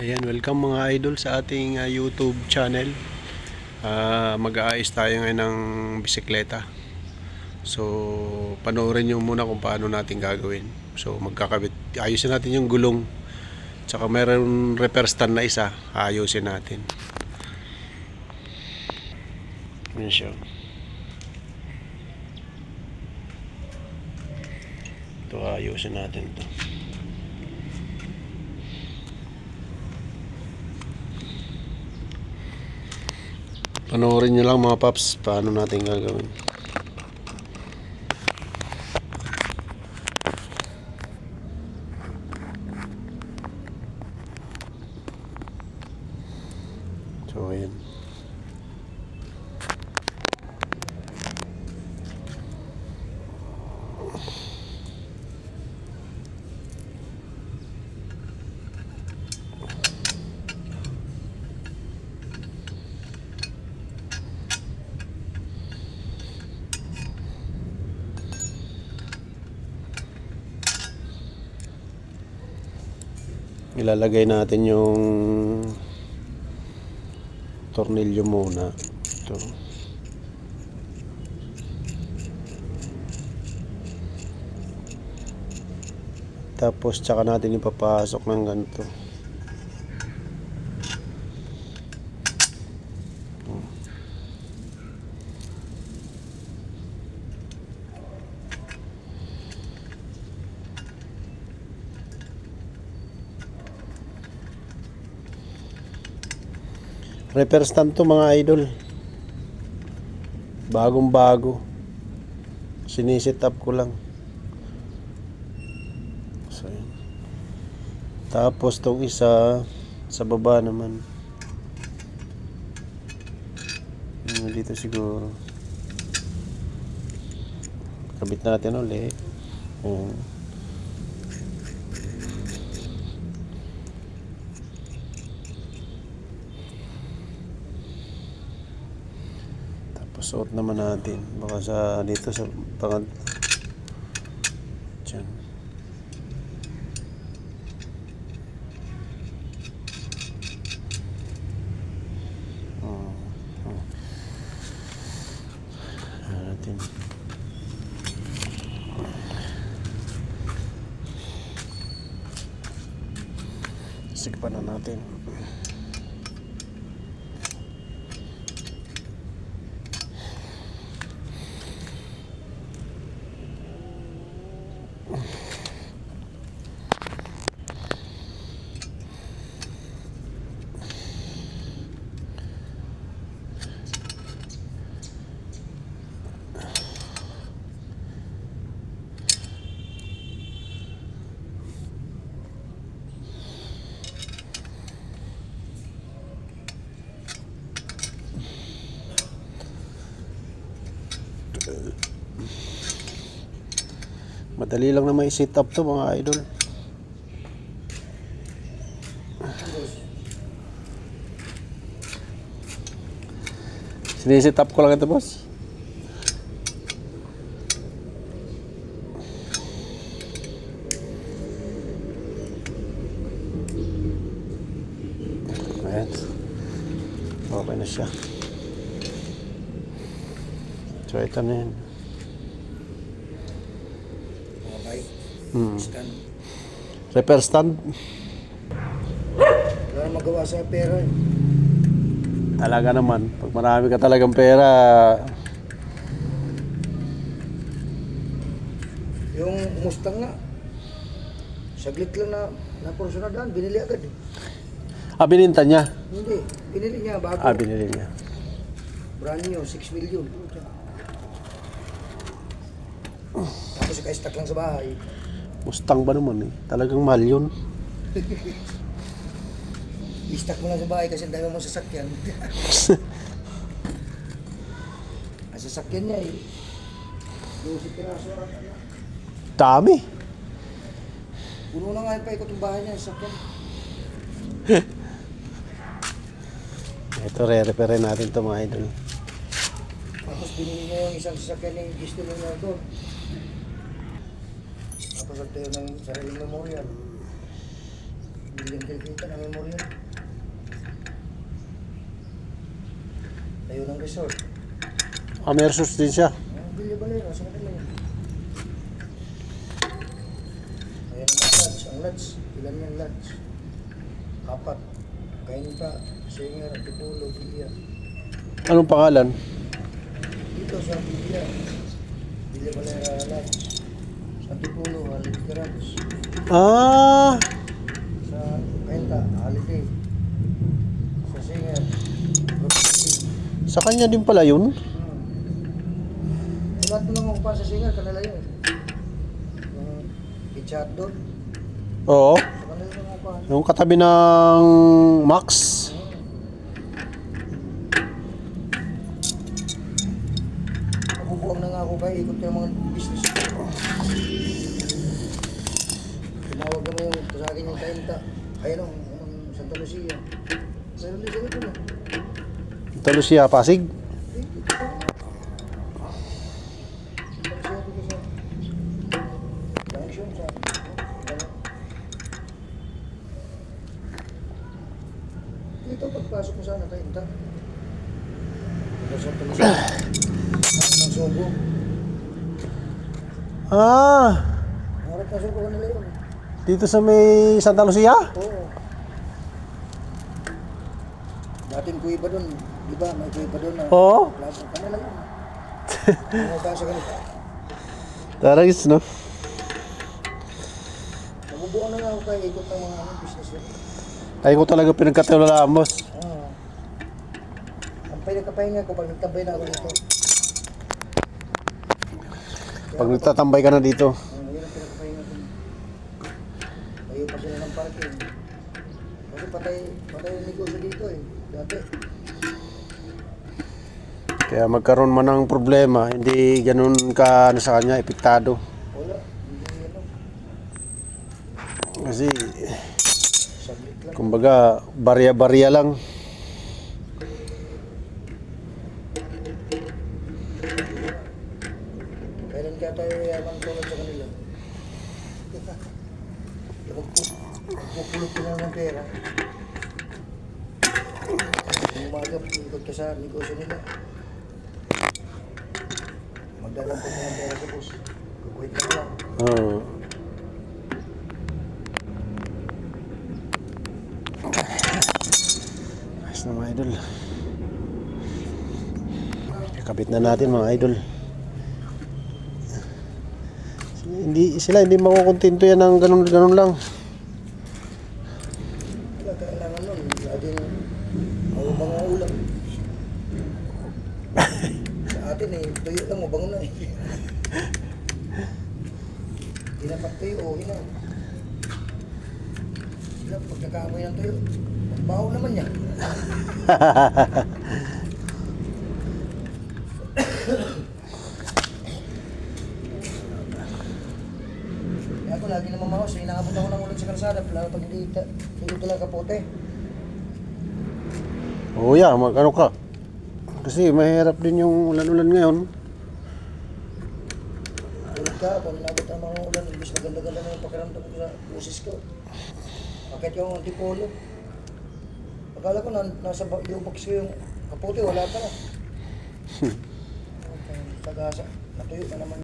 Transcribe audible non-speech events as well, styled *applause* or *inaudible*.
Ayan, welcome mga idol sa ating ah, YouTube channel. Ah, mag-aayos tayo ngayon ng bisikleta. So, panoorin nyo muna kung paano natin gagawin. So, magkakabit. Ayusin natin yung gulong. Tsaka meron repair stand na isa. Ayusin natin. Yan siya. Ito, ayusin natin to. Panoorin nyo lang mga paps paano natin gagawin. So, ayan. Ilalagay natin yung tornilyo muna. Ito. Tapos tsaka natin ipapasok ng ganito. Repair stand to mga idol. Bagong bago. Sinisit up ko lang. So, yun. Tapos tong isa sa baba naman. Dito siguro. Kabit natin ulit. Ayan. Tapos suot naman natin. Baka sa dito sa pangad. Diyan. Oh, oh. Natin. Sigpan na natin. Madali lang na may sit up to mga idol. Sinisit up ko lang ito boss. Ayan. Okay na siya. So ito na yan. Bike, Hmm. stand. Repair stand. Wala magawa sa pera eh. Talaga naman. Pag marami ka talagang pera, Yung Mustang nga, saglit lang na naporso na daan, binili agad eh. ah, bininta niya. Hindi, binili niya bago. Ah, binili niya. Brand new, 6 million. Tapos ika-stack lang sa bahay. Mustang ba naman eh? Talagang mahal yun. *laughs* I-stack mo lang sa bahay kasi ang dami mong sasakyan. *laughs* ang sasakyan niya eh. 12 piraso lang. Dami. Puno na nga yung paikot yung bahay niya, sasakyan. *laughs* Ito, re-repair natin to mga idol. Tapos binili niya yung isang sasakyan ni gusto niya doon. Tapos nagtayo ng sariling memorial. Biling kita ng memorial. Tayo ng resort. Ah, may resource din siya. Ang Bilya Valera, sa kanila yun. Ayan ang mga lads. Ang lads, ilan yung lads? Apat. Kain pa, singer, tipulo, bilya. Anong pangalan? Dito sa bilya. Bilya Valera lads. Sa tipulo, holiday garage. Ah, Sa Kainta, holiday. Sa singer, sa kanya din pala yun. Hmm. Lahat mo lang pa sa singer, kanila yun. Yung i-chat doon. Oo. Sa kanila. Yung katabi ng Max. Ako kaya ikot ko yung mga business ko. Tumawag naman yung sa akin yung kainta. Ayun ang ang Santa Lucia. Meron din doon. Ito Pasig. Pa. Santa Lucia sa sa ano. Dito pagpasok ko sana kainta. Santa Lucia. Ang subo. Ah, dito sa may Santa Lucia? Oo. Dating kuiba doon, di ba? May kuiba doon na. Oo. Plaza. Kanila yun. Ano ba sa ganito? Taragis, no? Nabubuo na nga ako kaya ikot ng mga ano, business yun. Ay ko talaga pinagkatiwalaan, boss. Oo. Ang pinagkapahinga ko pag nagtabay na ako dito. Pag nagtatambay ka na dito. Tayo pa sila ng parking. Kasi patay, patay yung negosyo dito eh. Kaya magkaroon man ng problema, hindi ganun ka ano sa kanya, epektado. Wala. Kasi, kumbaga, barya-barya lang. Kailan kaya tayo yaman tulad sa kanila? Pupulot ka na ng pera. Yung umaga, ikot ka sa negosyo nila. Magdadampot ka ng pera sa bus. Kukuhit ka lang. Oo. Ayos na mga idol. Kabit na natin mga idol. Hindi sila hindi makukontento yan ng ganun ganun lang. Wala kailangan nun. Laging ang mga ulam. Sa atin eh, tuyo lang, mabango na eh. Tinapat tuyo, okay na. Sila, pag nakamoy ng tuyo, baho naman yan. Kaya ako lagi naman mawas, eh, nakabot ako ng ulan sa kalsada, lalo pag hindi, hindi talaga kapote. Oo yeah, mag ano ka. Kasi mahirap din yung ulan-ulan ngayon. Tulad ka, pag nabot ang mga ulan, imbis na ganda-ganda na yung pakiramdam ko sa busis ko. Bakit yung antipolo? Akala ko na, nasa ba- yung box ko yung kapote, wala ka na. *laughs* Okay, Tagasa, natuyo na naman.